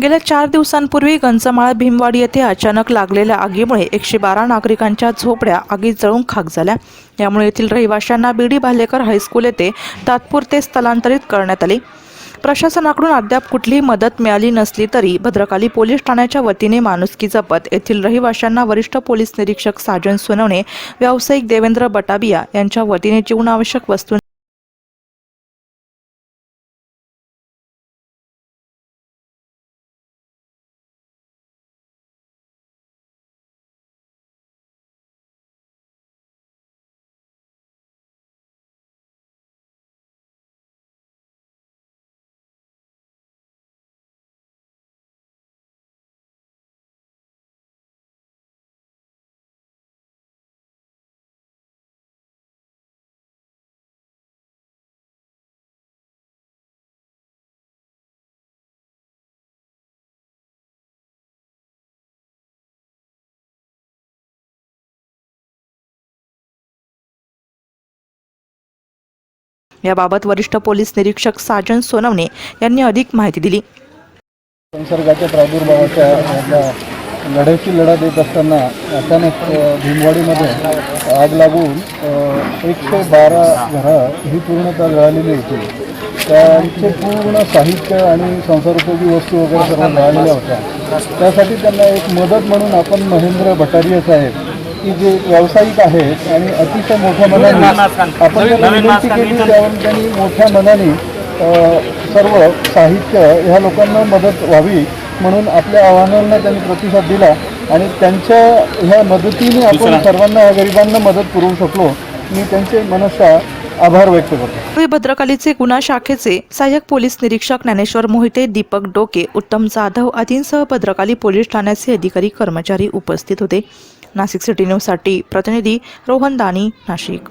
गेल्या चार दिवसांपूर्वी गंजमाळ भीमवाडी येथे अचानक लागलेल्या आगीमुळे एकशे बारा नागरिकांच्या झोपड्या आगीत जळून खाक झाल्या. यामुळे येथील रहिवाशांना बीडी भालेकर हायस्कूल येथे तात्पुरते स्थलांतरित करण्यात आले. प्रशासनाकडून अद्याप कुठलीही मदत मिळाली नसली तरी भद्रकाली पोलीस ठाण्याच्या वतीने माणुसकी जपत येथील रहिवाशांना वरिष्ठ पोलीस निरीक्षक साजन सोनवणे व्यावसायिक देवेंद्र बटाबिया यांच्या वतीने जीवनावश्यक वस्तू याबाबत वरिष्ठ पोलीस निरीक्षक साजन सोनवणे यांनी अधिक माहिती दिली. संसर्गाच्या प्रादुर्भावाच्या लढ्याची लढा देत असताना अचानक भीमवाडीमध्ये आग लागून एकशे बारा घरं ही पूर्णतः जळालेली होती. त्यांचे पूर्ण साहित्य आणि संसारोपयोगी वस्तू वगैरे सर्व जळालेल्या होत्या. त्यासाठी त्यांना एक मदत म्हणून आपण महेंद्र भटारिया साहेब की जे व्यावसायिक आहेत आणि अतिशय मोठ्या मनाने आपण त्यांना विनंती केली त्यावर त्यांनी मोठ्या मनाने सर्व साहित्य ह्या लोकांना मदत व्हावी म्हणून आपल्या आव्हानांना त्यांनी प्रतिसाद दिला आणि त्यांच्या ह्या मदतीने आपण सर्वांना गरिबांना मदत पुरवू शकलो. मी त्यांचे मनशा आभार व्यक्त करतो. भद्रकालीचे गुन्हा शाखेचे सहाय्यक पोलीस निरीक्षक ज्ञानेश्वर मोहिते दीपक डोके उत्तम जाधव आदींसह भद्रकाली पोलीस ठाण्याचे अधिकारी कर्मचारी उपस्थित होते. नाशिक सिटी न्यूजसाठी प्रतिनिधी रोहन दानी नाशिक.